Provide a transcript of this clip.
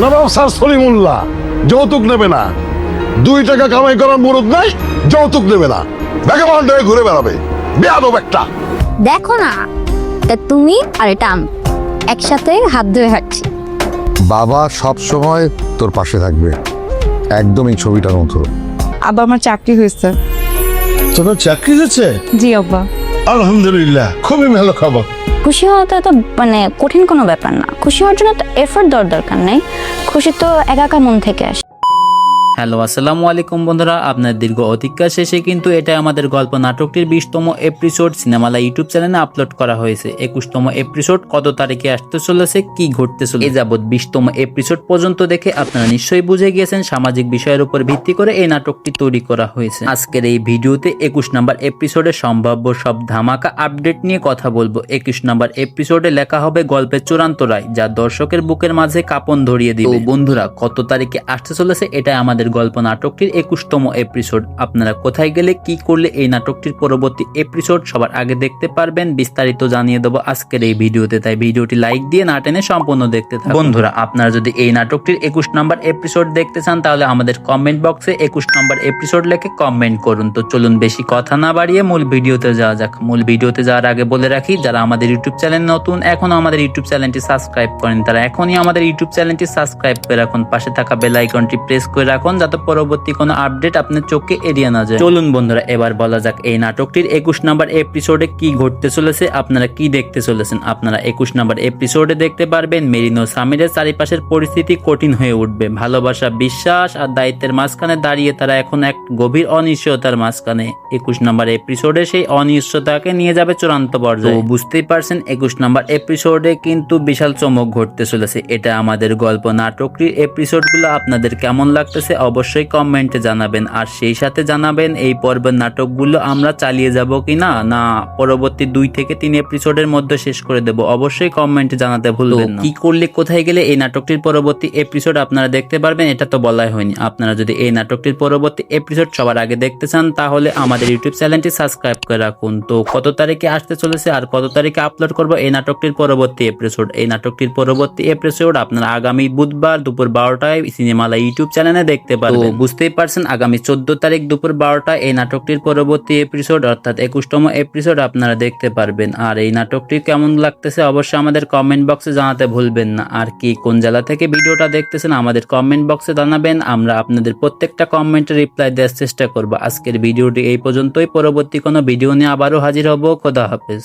নবাব sir Salimullah যৌতুক নেবে না। দুই টাকা কামাই করার মুরুদ নাই যৌতুক নেবে না। ব্যাগে বান্ড হয়ে ঘুরে বেড়াবে। বেয়াদব একটা। দেখো না তা তুমি আর এটা আমি। একসাথে হাত ধরে হাঁটছি। বাবা সব সময় তোর পাশে থাকবে। একদম এই ছবিটার মতো। আব্বা আমার চাকরি হয়েছে। তোর চাকরি হয়েছে? জি আব্বা। আলহামদুলিল্লাহ খুবই ভালো খবর। খুশি হওয়া তো এত মানে কঠিন কোনো ব্যাপার না। খুশি হওয়ার জন্য তো এফোর্ট দেওয়ার দরকার নেই। খুশি তো একা একা মন থেকে আসে। হ্যালো, আসসালামু আলাইকুম বন্ধুরা। আপনার দীর্ঘ অধিকার শেষে কিন্তু এটা আমাদের গল্প নাটকটির বিশতম এপিসোড সিনেমালা ইউটিউব চ্যানেলে আপলোড করা হয়েছে। একুশতম এপিসোড কত তারিখে আসতে চলেছে, কি ঘটতে চলেছে? যাবৎ বিশতম এপিসোড পর্যন্ত দেখে আপনারা নিশ্চয়ই বুঝে গিয়েছেন সামাজিক বিষয়ের উপর ভিত্তি করে এই নাটকটি তৈরি করা হয়েছে। আজকের এই ভিডিওতে একুশ নাম্বার এপিসোডে সম্ভাব্য সব ধামাকা আপডেট নিয়ে কথা বলব। একুশ নাম্বার এপিসোডে লেখা হবে গল্পের চূড়ান্ত রায়, যা দর্শকের বুকের মাঝে কাপন ধরিয়ে দিবে। বন্ধুরা, কত তারিখে আসতে চলেছে এটা আমাদের গল্প নাটকটির একুশতম এপিসোড আপনারা কোথায় গেলে কি করলে এই নাটকটির পরবর্তী এপিসোড সবার আগে দেখতে পারবেন, বিস্তারিত জানিয়ে দেবো আজকের এই ভিডিওতে। তাই ভিডিওটি লাইক দিয়ে না টেনে সম্পূর্ণ দেখতে থাকুন। বন্ধুরা, আপনারা যদি এই নাটকটির একুশ নম্বর এপিসোড দেখতে চান, তাহলে আমাদের কমেন্ট বক্সে একুশ নাম্বার এপিসোড লেখে কমেন্ট করুন। তো চলুন বেশি কথা না বাড়িয়ে মূল ভিডিওতে যাওয়া যাক। মূল ভিডিওতে যাওয়ার আগে বলে রাখি, যারা আমাদের ইউটিউব চ্যানেল নতুন এখনও আমাদের ইউটিউব চ্যানেলটি সাবস্ক্রাইব করেন। তারা এখনই আমাদের ইউটিউব চ্যানেলটি সাবস্ক্রাইব করে রাখুন। পাশে থাকা বেল আইকনটি প্রেস করে রাখুন। যাতে পরবর্তী কোনো আপডেট আপনার চোখে এড়িয়ে না যায়। চলুন বন্ধুরা এবার বলা যাক এই নাটকটির একুশ নাম্বার এপিসোডে কি ঘটতে চলেছে আপনারা কি দেখতে চলেছেন? আপনারা একুশ নাম্বার এপিসোডে দেখতে পারবেন মেরিনো সামিরের চারিপাশের পরিস্থিতি কঠিন হয়ে উঠবে। ভালোবাসা বিশ্বাস আর দায়িত্বের মাঝখানে দাঁড়িয়ে তারা এখন এক গভীর অনিশ্চয়তার মাঝখানে। একুশ নাম্বার এপিসোডে সেই অনিশ্চয়তাকে নিয়ে যাবে চূড়ান্ত পর্যায়ে। বুঝতেই পারছেন একুশ নাম্বার এপিসোডে কিন্তু বিশাল চমক ঘটতে চলেছে। এটা আমাদের গল্প নাটকটির এপিসোডগুলো আপনাদের কেমন লাগতেছে? অবশ্যই কমেন্টে জানাবেন। আর সেই সাথে জানাবেন এই পর্বের নাটকগুলো আমরা চালিয়ে যাব কি না না পরবর্তী দুই থেকে তিন এপিসোডের মধ্যে শেষ করে দেব। অবশ্যই কমেন্টে জানাতে ভুলবেন না। কি করলে কোথায় গেলে এই নাটকটির পরবর্তী এপিসোড আপনারা দেখতে পারবেন এটা তো বলাই হয়নি। আপনারা যদি এই নাটকটির পরবর্তী এপিসোড সবার আগে দেখতে চান তাহলে আমাদের ইউটিউব চ্যানেলটি সাবস্ক্রাইব করে রাখুন। তো কত তারিখে আসতে চলেছে আর কত তারিখে আপলোড করব এই নাটকটির পরবর্তী এপিসোড এই নাটকটির পরবর্তী এপিসোড আপনারা আগামী বুধবার দুপুর বারোটায় সিনেমালা ইউটিউব চ্যানেলে দেখতে পারবেন তো বুঝতেই পারছেন আগামী চোদ্দ তারিখ দুপুর বারোটা এই নাটকটির পরবর্তী এপিসোড অর্থাৎ একুশতম এপিসোড আপনারা দেখতে পারবেন। আর এই নাটকটি কেমন লাগতেছে অবশ্যই আমাদের কমেন্ট বক্সে জানাতে ভুলবেন না। আর কি কোন জেলা থেকে ভিডিওটা দেখতেছেন আমাদের কমেন্ট বক্সে জানাবেন। আমরা আপনাদের প্রত্যেকটা কমেন্টে রিপ্লাই দেওয়ার চেষ্টা করব। আজকের ভিডিওটি এই পর্যন্তই। পরবর্তী কোনো ভিডিও নিয়ে আবারও হাজির হব। খোদা হাফেজ।